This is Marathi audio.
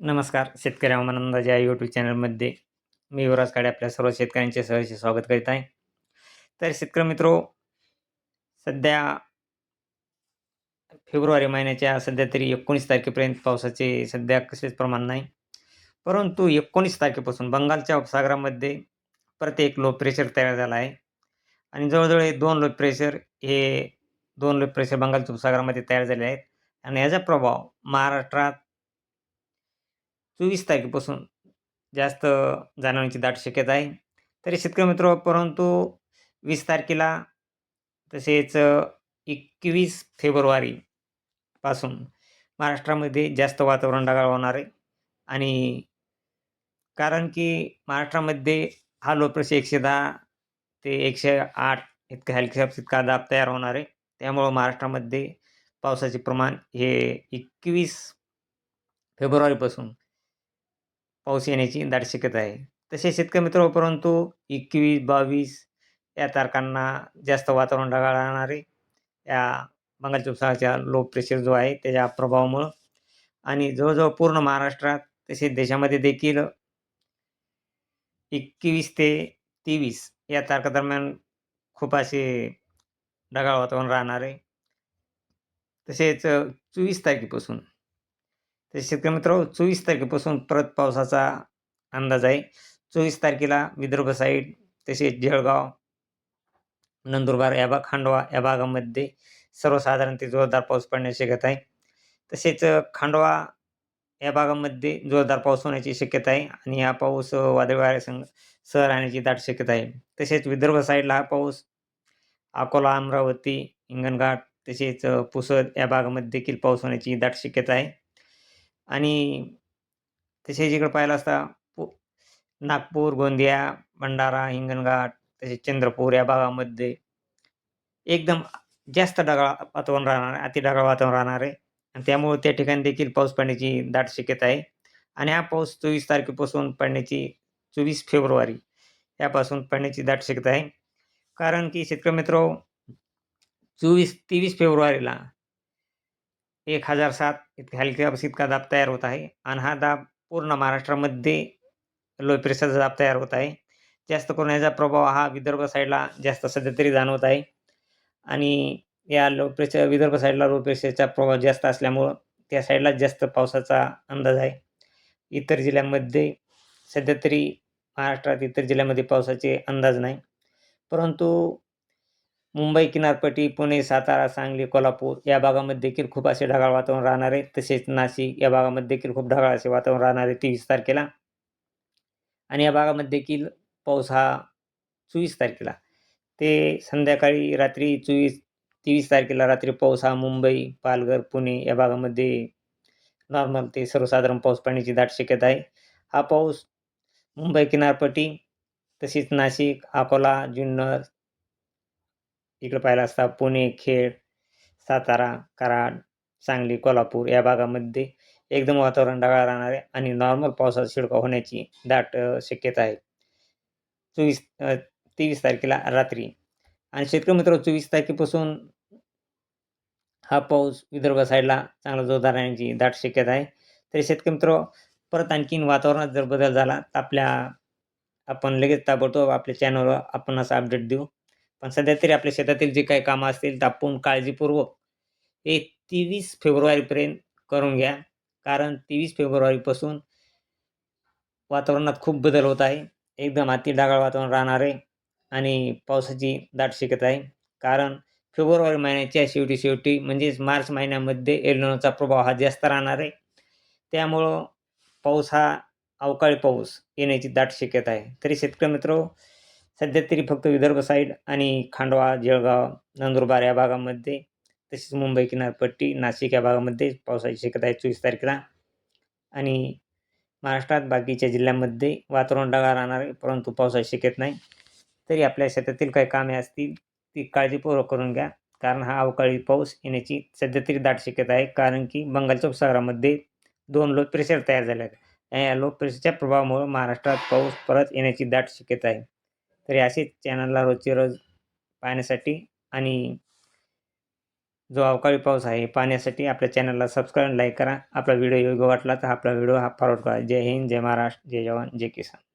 नमस्कार शेतकरी हवामानंदाज या यूट्यूब चॅनलमध्ये मी युवराज काडे आपल्या सर्व शेतकऱ्यांचे सहज स्वागत करीत आहे. तर शेतकरी मित्रो सध्या फेब्रुवारी महिन्याच्या सध्या तरी एकोणीस तारखेपर्यंत पावसाचे सध्या कसेच प्रमाण नाही. परंतु एकोणीस तारखेपासून बंगालच्या उपसागरामध्ये परत एक लो प्रेशर तयार झाला आहे. आणि जवळजवळ हे दोन लो प्रेशर हे दोन लो प्रेशर बंगालच्या उपसागरामध्ये तयार झाले आहेत. आणि याचा प्रभाव महाराष्ट्रात चोवीस तारखेपासून जास्त जाणवण्याची दाट शक्यता आहे. तरी शेतकरी मित्र परंतु वीस तारखेला तसेच एकवीस फेब्रुवारीपासून महाराष्ट्रामध्ये जास्त वातावरण ढगाळ होणार आहे. आणि कारण की महाराष्ट्रामध्ये हा लो प्रेशर एकशे दहा ते एकशे आठ इतका हलक्या इतका दाब तयार होणार आहे. त्यामुळं महाराष्ट्रामध्ये पावसाचे प्रमाण हे एकवीस फेब्रुवारीपासून पाऊस येण्याची दाट शक्यता आहे. तसे शेतकरी मित्र हो, परंतु एकवीस बावीस या तारखांना जास्त वातावरण ढगाळ राहणारे या बंगालच्या उपसाहाच्या लो प्रेशर जो आहे त्याच्या प्रभावामुळं आणि जवळजवळ पूर्ण महाराष्ट्रात तसेच देशामध्ये देखील एकवीस ते तेवीस या तारखादरम्यान खूप असे ढगाळ वातावरण राहणार आहे. तसेच चोवीस तारखेपासून तर शेतकरी मित्र चोवीस तारखेपासून परत पावसाचा अंदाज आहे. चोवीस तारखेला विदर्भ साईड तसेच जळगाव नंदुरबार या भाग खांडवा या भागामध्ये सर्वसाधारण ते जोरदार पाऊस पडण्याची शक्यता आहे. तसेच खांडवा या भागामध्ये जोरदार पाऊस होण्याची शक्यता आहे आणि हा पाऊस वादळी वाऱ्यासंग सह राहण्याची दाट शक्यता आहे. तसेच विदर्भ साईडला हा पाऊस अकोला अमरावती हिंगणघाट तसेच पुसद या भागामध्ये देखील पाऊस होण्याची दाट शक्यता आहे. आणि तसेच इकडं पाहिलं असता पु नागपूर गोंदिया भंडारा हिंगणघाट तसेच चंद्रपूर या भागामध्ये एकदम जास्त ढगाळ वातावरण राहणार आहे अति ढगाळ वातावरण राहणार आहे. आणि त्यामुळे त्या ठिकाणी देखील पाऊस पडण्याची दाट शक्यता आहे. आणि हा पाऊस चोवीस तारखेपासून पडण्याची चोवीस फेब्रुवारी यापासून पडण्याची दाट शक्यता आहे. कारण की शेतकरी मित्र चोवीस तेवीस फेब्रुवारीला एक हजार सात इतक्या हलक्या इतका दाब तयार होत आहे. आणि हा दाब पूर्ण महाराष्ट्रामध्ये लो प्रेशरचा दाब तयार होत आहे. जास्त करून याचा प्रभाव हा विदर्भ साईडला जास्त सध्या तरी जाणवत आहे. आणि या लो प्रेशर विदर्भ साईडला लो प्रेशरचा प्रभाव जास्त असल्यामुळं त्या साईडला जास्त पावसाचा अंदाज आहे. इतर जिल्ह्यांमध्ये सध्या तरी महाराष्ट्रात इतर जिल्ह्यामध्ये पावसाचे अंदाज नाही. परंतु मुंबई किनारपट्टी पुणे सातारा सांगली कोल्हापूर या भागामध्ये देखील खूप असे ढगाळ वातावरण राहणार आहे. तसेच नाशिक या भागामध्ये देखील खूप ढगाळ असे वातावरण राहणार आहे. तेवीस तारखेला. आणि या भागामध्ये देखील पाऊस हा चोवीस तारखेला. ते संध्याकाळी रात्री चोवीस तेवीस तारखेला रात्री पाऊस हा मुंबई पालघर पुणे या भागामध्ये नॉर्मल ते सर्वसाधारण पाऊस पडण्याची दाट शक्यता आहे. हा पाऊस मुंबई किनारपट्टी तसेच नाशिक अकोला जुन्नर इकडं पाहिलं असता पुणे खेड सातारा कराड सांगली कोल्हापूर या भागामध्ये एकदम वातावरण ढगाळ राहणार आहे आणि नॉर्मल पावसाचा शिडकाव होण्याची दाट शक्यता आहे. चोवीस तेवीस तारखेला रात्री. आणि शेतकरी मित्र चोवीस तारखेपासून हा पाऊस विदर्भ साईडला चांगला जोरदार राहण्याची दाट शक्यता आहे. तरी शेतकरी मित्र परत आणखीन वातावरणात जर बदल झाला तर आपल्या आपण लगेच ताबडतोब आपल्या चॅनलवर आपण असं अपडेट देऊ. पण सध्या तरी आपल्या शेतातील जे काही कामं असतील तापून काळजीपूर्वक हे तेवीस फेब्रुवारीपर्यंत करून घ्या. कारण तेवीस फेब्रुवारीपासून वातावरणात खूप बदल होत आहे. एकदम अति ढगाळ वातावरण राहणार आहे आणि पावसाची दाट शिकत आहे. कारण फेब्रुवारी महिन्याच्या शेवटी शेवटी म्हणजेच मार्च महिन्यामध्ये एलनोचा प्रभाव हा जास्त राहणार आहे. त्यामुळं पाऊस हा अवकाळी पाऊस येण्याची दाट शक्यता आहे. तरी शेतकरी मित्र सध्या तरी फक्त विदर्भ साईड आणि खांडवा जळगाव नंदुरबार या भागामध्ये तसेच मुंबई किनारपट्टी नाशिक या भागामध्ये पावसाची शक्यता आहे चोवीस तारखेला. आणि महाराष्ट्रात बाकीच्या जिल्ह्यांमध्ये वातावरण ढगाळ राहणार आहे परंतु पावसाची शक्यता नाही. तरी आपल्या शेतातील काही कामे असतील ती काळजीपूर्वक करून घ्या. कारण हा अवकाळी पाऊस येण्याची सध्या तरी दाट शक्यता आहे कारण की बंगालच्या उपसागरामध्ये दोन लो प्रेशर तयार झाले आहेत. या लो प्रेशरच्या प्रभावामुळे महाराष्ट्रात पाऊस परत येण्याची दाट शक्यता आहे. तरी अशीच चॅनलला रोजची रोज पाहण्यासाठी आणि जो अवकाळी पाऊस आहे पाहण्यासाठी आपल्या चॅनलला सबस्क्राईब लाईक करा. आपला व्हिडिओ योग्य वाटला तर आपला व्हिडिओ हा फॉरवर्ड करा. जय हिंद जय महाराष्ट्र जय जवान जय किसान.